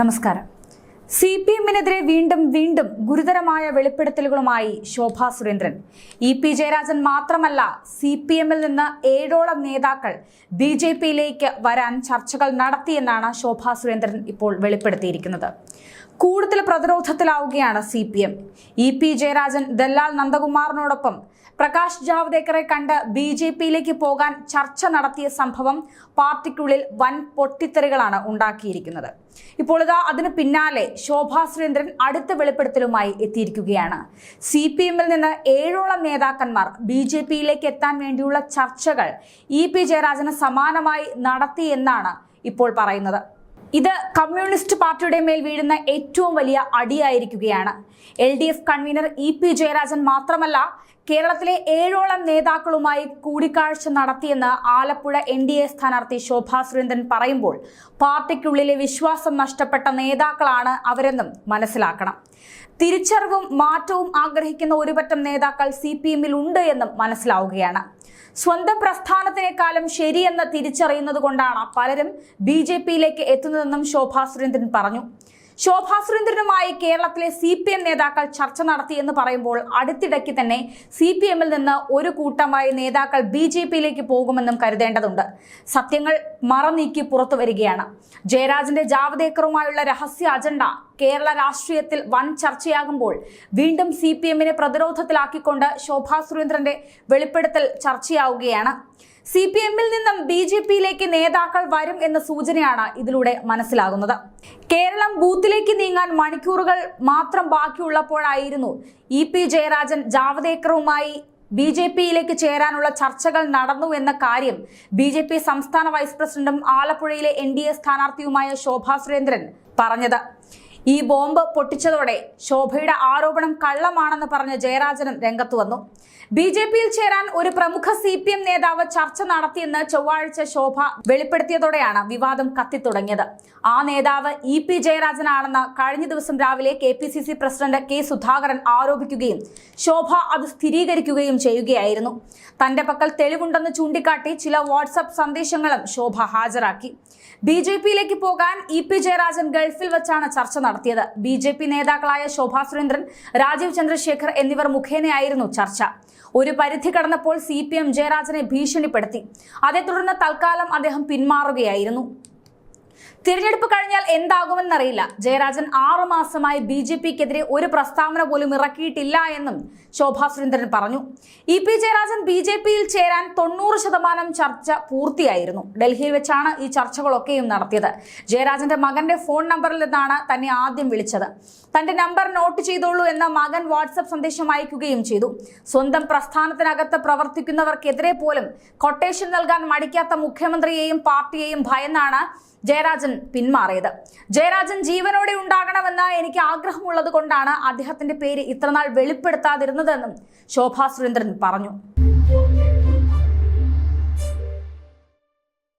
നമസ്കാരം. C P എമ്മിനെതിരെ വീണ്ടും വീണ്ടും ഗുരുതരമായ വെളിപ്പെടുത്തലുകളുമായി ശോഭാ സുരേന്ദ്രൻ. ഇ പി ജയരാജൻ മാത്രമല്ല സി പി എമ്മിൽ നിന്ന് ഏഴോളം നേതാക്കൾ ബി ജെ പിയിലേക്ക് വരാൻ ചർച്ചകൾ നടത്തിയെന്നാണ് ശോഭാ സുരേന്ദ്രൻ ഇപ്പോൾ വെളിപ്പെടുത്തിയിരിക്കുന്നത്. കൂടുതൽ പ്രതിരോധത്തിലാവുകയാണ് C P M. E P Jayarajan Dallal നന്ദകുമാറിനോടൊപ്പം Prakash ജാവ്ദേക്കറെ കണ്ട് ബി ജെ പിയിലേക്ക് പോകാൻ ചർച്ച നടത്തിയ സംഭവം പാർട്ടിക്കുള്ളിൽ വൻ പൊട്ടിത്തെറികളാണ് ഉണ്ടാക്കിയിരിക്കുന്നത്. ഇപ്പോൾ ഇതാ അതിന് പിന്നാലെ ശോഭാ സുരേന്ദ്രൻ അടുത്ത വെളിപ്പെടുത്തലുമായി എത്തിയിരിക്കുകയാണ്. സി പി എമ്മിൽ നിന്ന് ഏഴോളം നേതാക്കന്മാർ ബി ജെ പിയിലേക്ക് എത്താൻ വേണ്ടിയുള്ള ചർച്ചകൾ ഇ പി ജയരാജന് സമാനമായി നടത്തി എന്നാണ് ഇപ്പോൾ പറയുന്നത്. ഇത് കമ്മ്യൂണിസ്റ്റ് പാർട്ടിയുടെ മേൽ വീഴുന്ന ഏറ്റവും വലിയ അടിയായിരിക്കുകയാണ്. L D F convener E P Jayarajan മാത്രമല്ല കേരളത്തിലെ ഏഴോളം നേതാക്കളുമായി കൂടിക്കാഴ്ച നടത്തിയെന്ന് ആലപ്പുഴ എൻ ഡി എ സ്ഥാനാർത്ഥി ശോഭാ സുരേന്ദ്രൻ പറയുമ്പോൾ പാർട്ടിക്കുള്ളിലെ വിശ്വാസം നഷ്ടപ്പെട്ട നേതാക്കളാണ് അവരെന്നും മനസ്സിലാക്കണം. തിരിച്ചറിവും മാറ്റവും ആഗ്രഹിക്കുന്ന ഒരുപറ്റം നേതാക്കൾ സി പി എമ്മിൽ ഉണ്ട് എന്നും മനസ്സിലാവുകയാണ്. സ്വന്തം പ്രസ്ഥാനത്തിനേക്കാളും ശരിയെന്ന് തിരിച്ചറിയുന്നത് കൊണ്ടാണ് പലരും ബി ജെ പിയിലേക്ക് എത്തുന്നതെന്നും ശോഭാ സുരേന്ദ്രൻ പറഞ്ഞു. ശോഭാ സുരേന്ദ്രനുമായി കേരളത്തിലെ സി പി എം നേതാക്കൾ ചർച്ച നടത്തി എന്ന് പറയുമ്പോൾ അടുത്തിടയ്ക്ക് തന്നെ സി പി എമ്മിൽ നിന്ന് ഒരു കൂട്ടമായി നേതാക്കൾ ബി ജെ പിയിലേക്ക് പോകുമെന്നും കരുതേണ്ടതുണ്ട്. സത്യങ്ങൾ മറനീക്കി പുറത്തു വരികയാണ്. ജയരാജന്റെ ജാവദേക്കറുമായുള്ള രഹസ്യ അജണ്ട കേരള രാഷ്ട്രീയത്തിൽ വൻ ചർച്ചയാകുമ്പോൾ വീണ്ടും സി പി എമ്മിനെ പ്രതിരോധത്തിലാക്കിക്കൊണ്ട് ശോഭാ സുരേന്ദ്രന്റെ വെളിപ്പെടുത്തൽ ചർച്ചയാവുകയാണ്. സി പി എമ്മിൽ നിന്നും ബി ജെ പിയിലേക്ക് നേതാക്കൾ വരും എന്ന സൂചനയാണ് ഇതിലൂടെ മനസ്സിലാകുന്നത്. കേരളം ബൂത്തിലേക്ക് നീങ്ങാൻ മണിക്കൂറുകൾ മാത്രം ബാക്കിയുള്ളപ്പോഴായിരുന്നു ഇ പി ജയരാജൻ ജാവദേക്കറുമായി ബി ജെ പിയിലേക്ക് ചേരാനുള്ള ചർച്ചകൾ നടന്നു എന്ന കാര്യം ബി ജെ പി സംസ്ഥാന വൈസ് പ്രസിഡന്റും ആലപ്പുഴയിലെ എൻ ഡി എ സ്ഥാനാർത്ഥിയുമായ ശോഭാ സുരേന്ദ്രൻ പറഞ്ഞത്. ഈ ബോംബ് പൊട്ടിച്ചതോടെ ശോഭയുടെ ആരോപണം കള്ളമാണെന്ന് പറഞ്ഞ് ജയരാജനും രംഗത്തു വന്നു. ബി ജെ പിയിൽ ചേരാൻ ഒരു പ്രമുഖ സി പി എം നേതാവ് ചർച്ച നടത്തിയെന്ന് ചൊവ്വാഴ്ച ശോഭ വെളിപ്പെടുത്തിയതോടെയാണ് വിവാദം കത്തിത്തുടങ്ങിയത്. ആ നേതാവ് ഇ പി ജയരാജനാണെന്ന് കഴിഞ്ഞ ദിവസം രാവിലെ K P C C president K Sudhakaran ആരോപിക്കുകയും Shobha അത് സ്ഥിരീകരിക്കുകയും ചെയ്യുകയായിരുന്നു. തന്റെ പക്കൽ തെളിവുണ്ടെന്ന് ചൂണ്ടിക്കാട്ടി ചില വാട്സപ്പ് സന്ദേശങ്ങളും ശോഭ ഹാജരാക്കി. ബി ജെ പിയിലേക്ക് പോകാൻ ഇ പി ജയരാജൻ ഗൾഫിൽ വെച്ചാണ് ചർച്ച നടത്തിയത്. ബി ജെ പി നേതാക്കളായ ശോഭാ സുരേന്ദ്രൻ രാജീവ് ചന്ദ്രശേഖർ എന്നിവർ മുഖേനയായിരുന്നു ചർച്ച. ഒരു പരിധി കടന്നപ്പോൾ സി പി എം ജയരാജനെ ഭീഷണിപ്പെടുത്തി. അതേ തുടർന്ന് തൽക്കാലം അദ്ദേഹം പിന്മാറുകയായിരുന്നു. തിരഞ്ഞെടുപ്പ് കഴിഞ്ഞാൽ എന്താകുമെന്നറിയില്ല. ജയരാജൻ ആറു മാസമായി ബി ജെ പിക്കെതിരെ ഒരു പ്രസ്താവന പോലും ഇറക്കിയിട്ടില്ല എന്നും ശോഭാ സുരേന്ദ്രൻ പറഞ്ഞു. E P Jayarajan B J പിയിൽ ചേരാൻ തൊണ്ണൂറ് ശതമാനം ചർച്ച പൂർത്തിയായിരുന്നു. ഡൽഹിയിൽ വെച്ചാണ് ഈ ചർച്ചകളൊക്കെയും നടത്തിയത്. ജയരാജന്റെ മകന്റെ ഫോൺ നമ്പറിൽ നിന്നാണ് തന്നെ ആദ്യം വിളിച്ചത്. തന്റെ നമ്പർ നോട്ട് ചെയ്തോളൂ എന്ന മകൻ വാട്സപ്പ് സന്ദേശം അയക്കുകയും ചെയ്തു. സ്വന്തം പ്രസ്ഥാനത്തിനകത്ത് പ്രവർത്തിക്കുന്നവർക്കെതിരെ പോലും കൊട്ടേഷൻ നൽകാൻ മടിക്കാത്ത മുഖ്യമന്ത്രിയെയും പാർട്ടിയെയും ഭയന്നാണ് ജയരാജൻ പിന്മാറിയത്. ജയരാജൻ ജീവനോടെ ഉണ്ടാകണമെന്ന് എനിക്ക് ആഗ്രഹമുള്ളത് കൊണ്ടാണ് അദ്ദേഹത്തിന്റെ പേര് ഇത്രനാൾ വെളിപ്പെടുത്താതിരുന്നതെന്നും ശോഭാ സുരേന്ദ്രൻ പറഞ്ഞു.